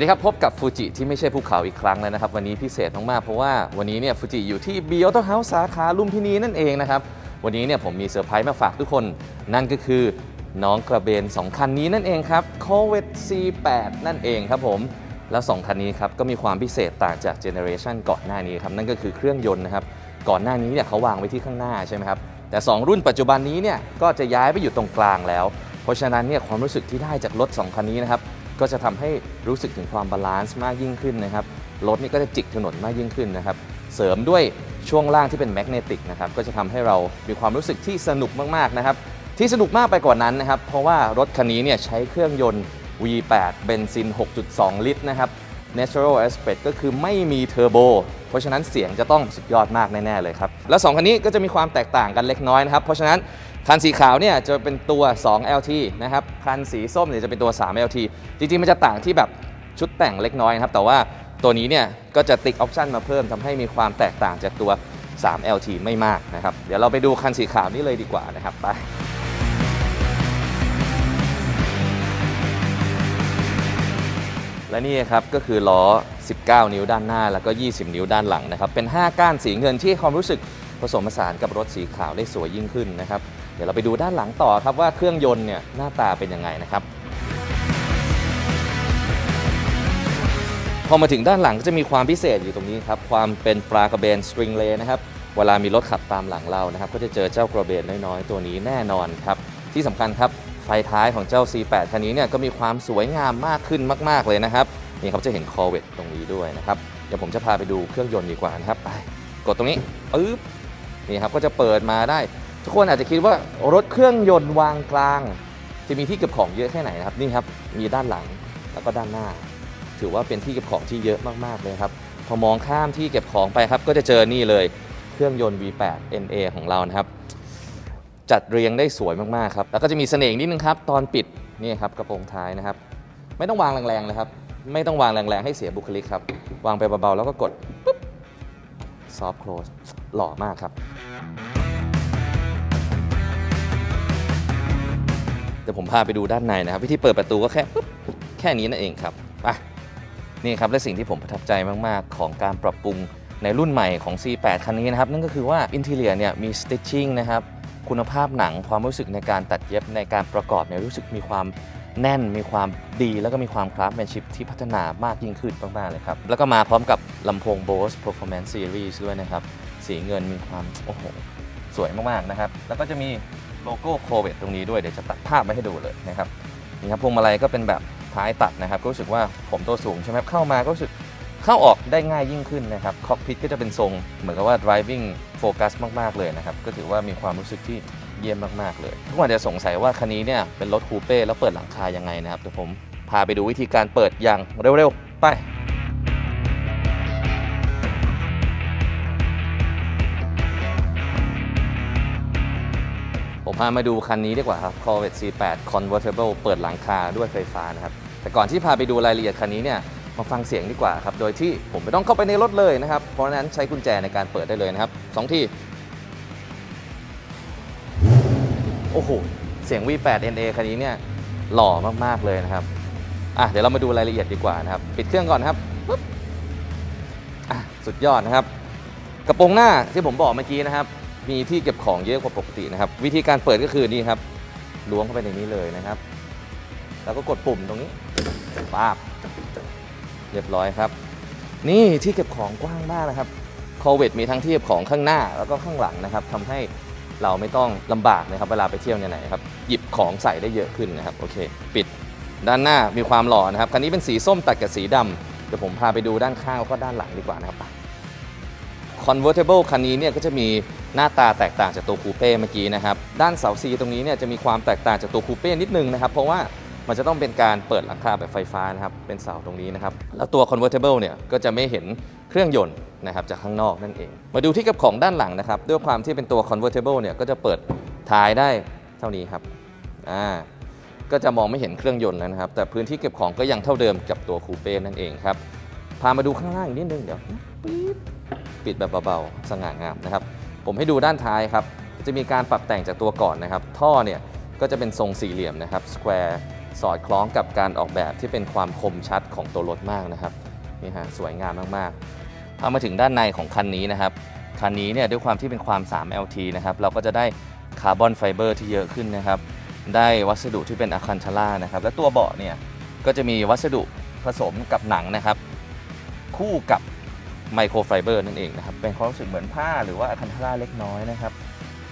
สวัสดีครับ พบกับฟูจิที่ไม่ใช่ภูเขาอีกครั้งแล้วนะครับ วันนี้พิเศษมากๆ เพราะว่าวันนี้เนี่ยฟูจิอยู่ที่ b ี a u t o House สาขาลุมพินีนั่นเองนะครับ วันนี้เนี่ยผมมีเซอร์ไพรส์มาฝากทุกคน นั่นก็คือน้องกระเบน 2 คันนี้นั่นเองครับ c o v e t C8 นั่นเองครับผม แล้ว 2 คันนี้ครับ ก็มีความพิเศษต่างจากเจเนอเรชันก่อนหน้านี้ครับ นั่นก็คือเครื่องยนต์นะครับ ก่อนหน้านี้เนี่ยเขาวางไว้ที่ข้างหน้าใช่ไหมครับ แต่ 2 รุ่นปัจจุบันนี้เนี่ยก็จะย้ายไปอยู่ตรงกลางแล้ว เพราะฉะนั้นเนี่ยความรู้สึกที่ได้จากรถ 2 คันนี้นะครับ ก็จะทำให้รู้สึกถึงความบาลานซ์มากยิ่งขึ้นนะครับรถนี่ก็จะจิกถนนมากยิ่งขึ้นนะครับ เสริมด้วยช่วงล่างที่เป็นแมกเนติกนะครับ ก็จะทำให้เรามีความรู้สึกที่สนุกมากๆนะครับ ที่สนุกมากไปกว่านั้นนะครับ เพราะว่ารถคันนี้เนี่ยใช้เครื่องยนต์ V8 เบนซิน 6.2 ลิตรนะครับ Natural Aspect ก็คือไม่มีเทอร์โบ เพราะฉะนั้นเสียงจะต้องสุดยอดมากแน่ๆเลยครับ แล้ว2คันนี้ก็จะมีความแตกต่างกันเล็กน้อยนะครับ เพราะฉะนั้นคันสีขาวเนี่ยจะเป็นตัว 2 LT นะครับ คันสีส้มเนี่ยจะเป็นตัว 3 LT จริงๆ มันจะต่างที่แบบชุดแต่งเล็กน้อยนะครับ แต่ว่าตัวนี้เนี่ยก็จะติ๊กออปชันมาเพิ่มทำให้มีความแตกต่างจากตัว 3 LT ไม่มากนะครับ เดี๋ยวเราไปดูคันสีขาวนี้เลยดีกว่านะครับ ไป และนี่ครับก็คือล้อ 19 นิ้วด้านหน้าแล้วก็ 20 นิ้วด้านหลังนะครับ เป็น 5 ก้านสีเงินที่ความรู้สึกผสมผสานกับรถสีขาวได้สวยยิ่งขึ้นนะครับ เดี๋ยวเราไปดูด้านหลังต่อครับว่าเครื่องยนต์เนี่ยหน้าตาเป็นยังไงนะครับ พอมาถึงด้านหลังก็จะมีความพิเศษอยู่ตรงนี้ครับ ความเป็นปลากระเบนสตริงเลนะครับ เวลามีรถขับตามหลังเรานะครับ ก็จะเจอเจ้ากระเบนน้อยๆ ตัวนี้แน่นอนครับ ที่สำคัญครับ ฟท้ายของเจ้า C8 คันนี้เนี่ยก็มีความสวยงามมากขึ้นมาก ๆ เลยนะครับ นี่ครับจะเห็นคอเวตตรงนี้ด้วยนะครับ เดี๋ยวผมจะพาไปดูเครื่องยนต์ดีกว่านะครับ ไปกดตรงนี้ปึ๊บนี่ครับก็จะเปิดมาได้ ทุกคนอาจจะคิดว่ารถเครื่องยนต์วางกลาง จะมีที่เก็บของเยอะแค่ไหนนะครับนี่ครับมีด้านหลังแล้วก็ด้านหน้า ถือว่าเป็นที่เก็บของที่เยอะมากๆเลยครับพอมองข้ามที่เก็บของไปครับก็จะเจอนี่เลยเครื่องยนต์ V8 NA ของเรานะครับ จัดเรียงได้สวยมากๆครับ แล้วก็จะมีเสน่ห์นิดนึงครับ ตอนปิดนี่ครับกระโปรงท้ายนะครับ ไม่ต้องวางแรงๆเลยครับ ไม่ต้องวางแรงๆให้เสียบุคลิกครับ วางไปเบาๆแล้วก็กดปุ๊บซอฟ t ์ close หล่อมากครับเดี๋ยวผมพาไปดูด้านในนะครับ วิธีเปิดประตูก็แค่ปุ๊บแค่นี้นั่นเองครับไปนี่ครับ และสิ่งที่ผมประทับใจมาก ๆ ของการปรับปรุงในรุ่นใหม่ของ C8 คันนี้นะครับ นั่นก็คือว่าอินเทเลียเนี่ยมี stitching นะครับ คุณภาพหนังความรู้สึกในการตัดเย็บในการประกอบเนี่ยรู้สึกมีความแน่นมีความดีแล้วก็มีความคราฟแมนชิพที่พัฒนามากยิ่งขึ้นมากๆเลยครับ แล้วก็มาพร้อมกับลำโพง Bose Performance Series ด้วยนะครับ สีเงินมีความ โอ้โห สวยมากๆนะครับ แล้วก็จะมีโลโก้โคเวตตรงนี้ด้วย เดี๋ยวจะตัดภาพมาให้ดูเลยนะครับ นี่ครับพวงมาลัยก็เป็นแบบท้ายตัดนะครับ ก็รู้สึกว่าผมตัวสูงใช่ไหมเข้ามาก็รู้สึก เข้าออกได้ง่ายยิ่งขึ้นนะครับคอกพิทก็จะเป็นทรงเหมือนกับว่า driving focus มาก ๆ เลยนะครับ ก็ถือว่ามีความรู้สึกที่เยี่ยมมาก ๆ เลย ทุกคนอาจจะสงสัยว่าคันนี้เนี่ยเป็นรถคูเป้แล้วเปิดหลังคายังไงนะครับเดี๋ยวผมพาไปดูวิธีการเปิดอย่างเร็ว ๆ ไปผมพามาดูคันนี้ดีกว่าครับ Corvette C8 Convertible เปิดหลังคาด้วยไฟฟ้านะครับ แต่ก่อนที่พาไปดูรายละเอียดคันนี้เนี่ย มาฟังเสียงดีกว่าครับ โดยที่ผมไม่ต้องเข้าไปในรถเลยนะครับ เพราะฉะนั้นใช้กุญแจในการเปิดได้เลยนะครับสองที่ โอ้โห เสียง V8 NA คันนี้เนี่ยหล่อมาก ๆ เลยนะครับ อะ เดี๋ยวเรามาดูรายละเอียดดีกว่านะครับ ปิดเครื่องก่อนครับปุ๊บอะ สุดยอดนะครับ กระโปรงหน้าที่ผมบอกเมื่อกี้นะครับ มีที่เก็บของเยอะกว่าปกตินะครับ วิธีการเปิดก็คือนี่ครับล้วงเข้าไปในนี้เลยนะครับ แล้วก็กดปุ่มตรงนี้ป้าบ เรียบร้อยครับ นี่ที่เก็บของกว้างมากนะครับโควิดมีทั้งที่เก็บของข้างหน้าแล้วก็ข้างหลังนะครับทำให้เราไม่ต้องลำบากนะครับ เวลาไปเที่ยวไหนครับหยิบของใส่ได้เยอะขึ้นนะครับโอเค ปิดด้านหน้ามีความหล่อนะครับคันนี้เป็นสีส้มตัดกับสีดำเดี๋ยวผมพาไปดูด้านข้างแล้วก็ด้านหลังดีกว่านะครับ Convertible คันนี้เนี่ยก็จะมีหน้าตาแตกต่างจากตัวคูเป้เมื่อกี้นะครับ ด้านเสาซีตรงนี้เนี่ยจะมีความแตกต่างจากตัวคูเป้นิดนึงนะครับ เพราะว่า มันจะต้องเป็นการเปิดหลังคาแบบไฟฟ้านะครับ เป็นเสาตรงนี้นะครับ แล้วตัว Convertible เนี่ยก็จะไม่เห็นเครื่องยนต์นะครับจากข้างนอกนั่นเอง มาดูที่กับของด้านหลังนะครับ ด้วยความที่เป็นตัว Convertible เนี่ยก็จะเปิดท้ายได้เท่านี้ครับ อ่า ก็จะมองไม่เห็นเครื่องยนต์แล้วนะครับ แต่พื้นที่เก็บของก็ยังเท่าเดิมกับตัวคูเป้นั่นเองครับ พามาดูข้างล่างอีกนิดนึงเดี๋ยวปี๊บปิดแบบเบาๆ สง่างามนะครับ ผมให้ดูด้านท้ายครับ จะมีการปรับแต่งจากตัวก่อนนะครับ ท่อเนี่ยก็จะเป็นทรงสี่เหลี่ยมนะครับ square สอดคล้องกับการออกแบบที่เป็นความคมชัดของตัวรถมากนะครับนี่ฮะสวยงามมากๆพอมาถึงด้านในของคันนี้นะครับคันนี้เนี่ยด้วยความที่เป็นความ 3 LT นะครับเราก็จะได้คาร์บอนไฟเบอร์ที่เยอะขึ้นนะครับได้วัสดุที่เป็นอะคันชาล่านะครับและตัวเบาะเนี่ยก็จะมีวัสดุผสมกับหนังนะครับ คู่กับไมโครไฟเบอร์นั่นเองนะครับเป็นความรู้สึกเหมือนผ้าหรือว่าอะคันชาล่าเล็กน้อยนะครับ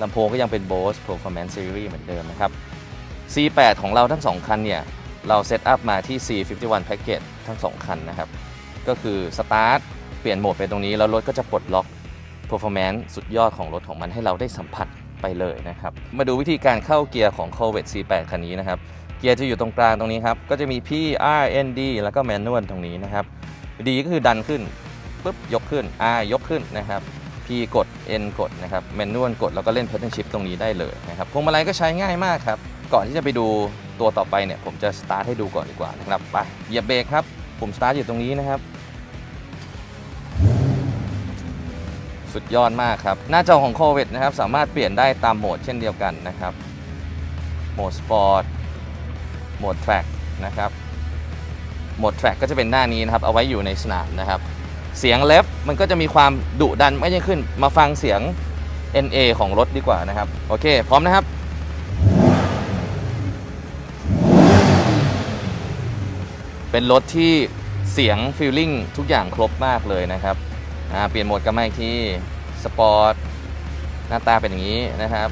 ลำโพงก็ยังเป็น Bose Performance Series เหมือนเดิมนะครับ C8 ของเราทั้ง 2 คันเนี่ย เราเซตอัพมาที่ C51 Package ทั้ง 2 คันนะครับ ก็คือสตาร์ทเปลี่ยนโหมดไปตรงนี้ แล้วรถก็จะปลดล็อก Performance สุดยอดของรถของมันให้เราได้สัมผัสไปเลยนะครับ มาดูวิธีการเข้าเกียร์ของ Corvette C8 คันนี้นะครับ เกียร์จะอยู่ตรงกลางตรงนี้ครับ ก็จะมี P R N D แล้วก็ Manual ตรงนี้นะครับ D ก็คือดันขึ้นปุ๊บยกขึ้น R ยกขึ้นนะครับ P กด N กดนะครับ Manual กดแล้วก็เล่น Pattern Shift ตรงนี้ได้เลยนะครับพวงมาลัยก็ใช้ง่ายมากครับ ก่อนที่จะไปดูตัวต่อไปเนี่ยผมจะสตาร์ทให้ดูก่อนดีกว่านะครับไปเหยียบเบรกครับปุ่มสตาร์ทอยู่ตรงนี้นะครับสุดยอดมากครับ หน้าจอของ Corvette นะครับ สามารถเปลี่ยนได้ตามโหมดเช่นเดียวกันนะครับ โหมดสปอร์ต โหมด Track นะครับ โหมด Track ก็จะเป็นหน้านี้นะครับ เอาไว้อยู่ในสนามนะครับ เสียงเลฟมันก็จะมีความดุดันไมากยิ่งขึ้น มาฟังเสียง NA ของรถดีกว่านะครับ โอเค พร้อมนะครับ เป็นรถที่เสียงฟีลลิ่งทุกอย่างครบมากเลยนะครับเปลี่ยนโหมดกันมาอีกที่สปอร์ตหน้าตาเป็นอย่างนี้นะครับ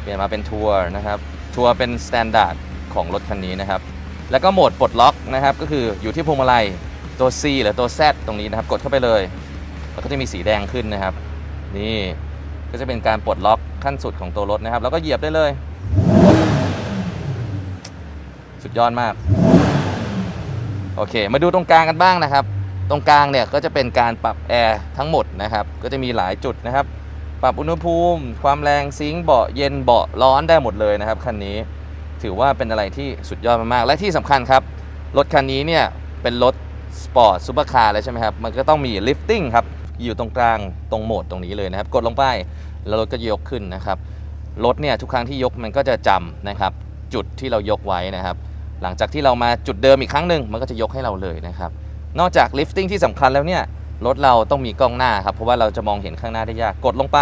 เปลี่ยนมาเป็นทัวร์นะครับทัวร์เป็นสแตนดาร์ดของรถคันนี้นะครับ แล้วก็โหมดปลดล็อกนะครับ ก็คืออยู่ที่พวงมาลัยตัว C หรือตัว Z ตรงนี้นะครับ กดเข้าไปเลยแล้วก็จะมีสีแดงขึ้นนะครับ นี่ก็จะเป็นการปลดล็อกขั้นสุดของตัวรถนะครับ แล้วก็เหยียบได้เลย สุดยอดมาก โอเค มาดูตรงกลางกันบ้างนะครับ ตรงกลางเนี่ยก็จะเป็นการปรับแอร์ทั้งหมดนะครับ ก็จะมีหลายจุดนะครับ ปรับอุณหภูมิ ความแรงซิงค์เบาะเย็นเบาะร้อนได้หมดเลยนะครับคันนี้ถือว่าเป็นอะไรที่สุดยอดมากๆและที่สำคัญครับ รถคันนี้เนี่ยเป็นรถสปอร์ตซูเปอร์คาร์เลยใช่ไหมครับ มันก็ต้องมีลิฟติ้งครับ อยู่ตรงกลางตรงโหมดตรงนี้เลยนะครับ กดลงไปแล้วรถก็ยกขึ้นนะครับ รถเนี่ยทุกครั้งที่ยกมันก็จะจำนะครับ จุดที่เรายกไว้นะครับ หลังจากที่เรามาจุดเดิมอีกครั้งหนึ่งมันก็จะยกให้เราเลยนะครับ นอกจากลิฟติ้งที่สำคัญแล้วเนี่ยรถเราต้องมีกล้องหน้าครับเพราะว่าเราจะมองเห็นข้างหน้าได้ยากกดลงไป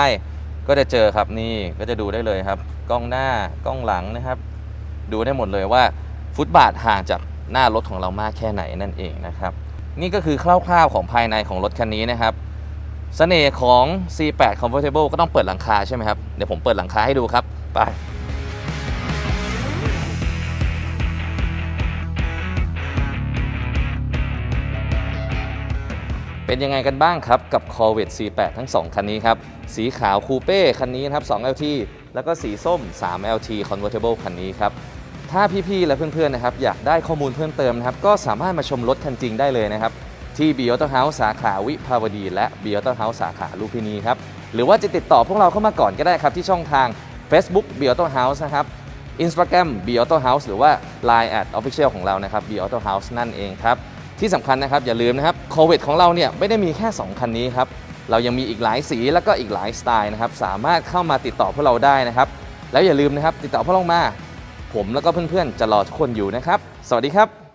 ก็จะเจอครับนี่ก็จะดูได้เลยครับ กล้องหน้ากล้องหลังนะครับ ดูได้หมดเลยว่าฟุตบาทห่างจากหน้ารถของเรามากแค่ไหนนั่นเองนะครับ นี่ก็คือคร่าวๆของภายในของรถคันนี้นะครับเสน่ห์ของ C8 Convertible ก็ต้องเปิดหลังคาใช่ไหมครับ เดี๋ยวผมเปิดหลังคาให้ดูครับ ไป เป็นยังไงกันบ้างครับ กับ Corvette C8 ทั้ง 2 คันนี้ครับ สีขาวคูเป้คันนี้นะครับ 2 LT แล้วก็สีส้ม 3 LT Convertible คันนี้ครับ ถ้าพี่ๆ และเพื่อนๆ นะครับ อยากได้ข้อมูลเพิ่มเติมนะครับ ก็สามารถมาชมรถคันจริงได้เลยนะครับ ที่ b i o t o House สาขาวิภาวดี และ b i o t o House สาขาลูพินีครับ หรือว่าจะติดต่อพวกเราเข้ามาก่อนก็ได้ครับ ที่ช่องทาง Facebook b i o t o House นะครับ Instagram b i o t o House หรือว่า Line at Official ของเรานะครับ b i o t o House นั่นเองครับ ที่สำคัญนะครับอย่าลืมนะครับโควิดของเราเนี่ยไม่ได้มีแค่ 2 คันนี้ครับเรายังมีอีกหลายสีแล้วก็อีกหลายสไตล์นะครับสามารถเข้ามาติดต่อพวกเราได้นะครับแล้วอย่าลืมนะครับติดต่อพวกเรามา ผมแล้วก็เพื่อนๆจะรอทุกคนอยู่นะครับ สวัสดีครับ